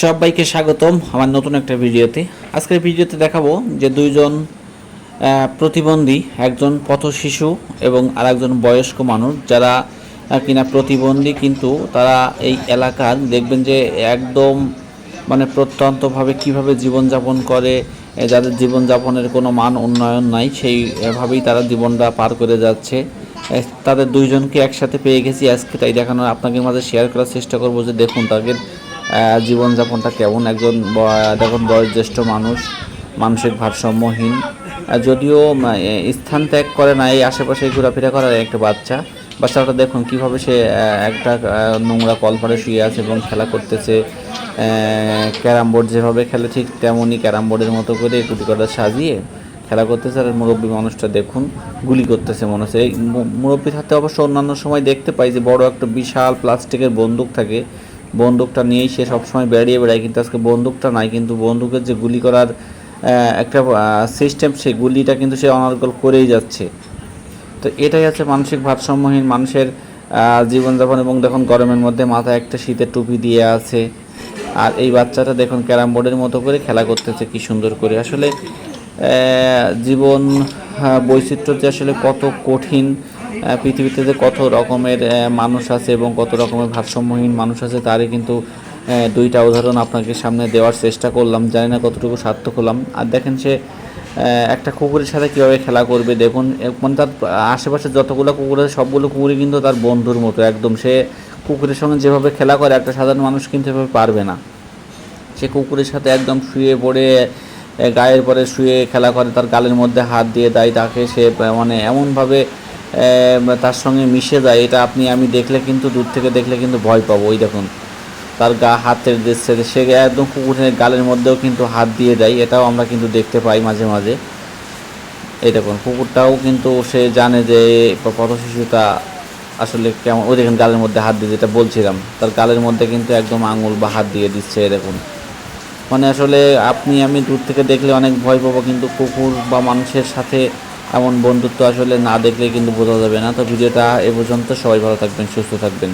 সবাইকে স্বাগতম আমার নতুন একটা ভিডিওতে। আজকের ভিডিওতে দেখাবো যে দুইজন প্রতিবন্ধী, একজন পথ শিশু এবং আরেকজন বয়স্ক মানুষ, যারা কিনা প্রতিবন্ধী, কিন্তু তারা এই এলাকার, দেখবেন যে একদম মানে প্রত্যন্তভাবে কীভাবে জীবনযাপন করে যাদের জীবনযাপনের কোনো মান উন্নয়ন নাই, সেইভাবেই তারা জীবনটা পার করে যাচ্ছে। তাদের দুইজনকে একসাথে পেয়ে গেছি আজকে, তাই দেখানোর, আপনাকে মাঝে শেয়ার করার চেষ্টা করব যে দেখুন তাদের জীবনযাপনটা কেমন? একজন দেখুন, বয়োজ্যেষ্ঠ মানুষ, মানসিক ভারসাম্যহীন। যদিও স্থান ত্যাগ করে না, এই আশেপাশে ঘোরাফেরা করার একটা বাচ্চা। বাচ্চাটা দেখুন, কীভাবে সে একটা নোংরা কলপারে শুয়ে আছে এবং খেলা করতেছে। ক্যারাম বোর্ড যেভাবে খেলে, ঠিক তেমনই ক্যারাম বোর্ডের মতো করে গুটি কটা সাজিয়ে খেলা করতেছে। আর মুরব্বী মানুষটা দেখুন, গুলি করতেছে মনে হচ্ছে। এই মুরব্বির হাতে অবশ্য অন্যান্য সময় দেখতে পাই যে, বড় একটা বিশাল প্লাস্টিকের বন্দুক থাকে। বন্দুকটা নিয়েই সে সবসময় বেরিয়ে বেড়ায়, কিন্তু আজকে বন্দুকটা নাই, কিন্তু বন্দুকের যে গুলি করার একটা সিস্টেম সেই গুলিটা কিন্তু সে অনর্গল করেই যাচ্ছে। তো এটাই হচ্ছে মানসিক ভারসাম্যহীন মানুষের জীবনযাপন এবং দেখুন গরমের মধ্যে মাথায় একটা শীতের টুপি দিয়ে আছে। আর এই বাচ্চাটা দেখুন ক্যারাম বোর্ডের মতো করে খেলা করতেছে, কি সুন্দর করে। আসলে জীবন বৈচিত্র্য যে আসলে কত কঠিন পৃথিবীতে যে কত রকমের মানুষ আছে এবং কত রকমের ভারসাম্যহীন মানুষ আছে, তারই কিন্তু দুইটা উদাহরণ আপনাকে সামনে দেওয়ার চেষ্টা করলাম। জানি না কতটুকু সার্থক হলাম। আর দেখেন সে একটা কুকুরের সাথে কীভাবে খেলা করবে, দেখুন মানে তার আশেপাশে যতগুলো কুকুর আছে, সবগুলো কুকুরই কিন্তু তার বন্ধুর মতো একদম। সে কুকুরের সঙ্গে যেভাবে খেলা করে, একটা সাধারণ মানুষ কিন্তু এভাবে পারবে না। সে কুকুরের সাথে একদম শুয়ে পড়ে গায়ের পরে শুয়ে খেলা করে, তার গালের মধ্যে হাত দিয়ে দেয়, তাকে সে মানে এমনভাবে তার সঙ্গে মিশে যায়। এটা আপনি, আমি দেখলে কিন্তু, দূর থেকে দেখলে কিন্তু ভয় পাবো। ওই দেখুন, তার গা হাতের দিচ্ছে। সে একদম কুকুরের গালের মধ্যেও কিন্তু হাত দিয়ে দেয় এটাও আমরা কিন্তু দেখতে পাই মাঝে মাঝে। এই দেখুন, কুকুরটাও কিন্তু সে জানে যে পথ শিশুটা আসলে কেমন, ওই দেখুন গালের মধ্যে হাত দিয়ে, যেটা বলছিলাম, তার গালের মধ্যে কিন্তু একদম আঙুল বা হাত দিয়ে দিচ্ছে দেখুন। মানে আসলে আপনি, আমি দূর থেকে দেখলে অনেক ভয় পাবো, কিন্তু কুকুর বা মানুষের সাথে এমন বন্ধুত্ব আসলে না দেখলে কিন্তু বোঝা যাবে না। তো ভিডিওটা এ পর্যন্ত। সবাই ভালো থাকবেন, সুস্থ থাকবেন।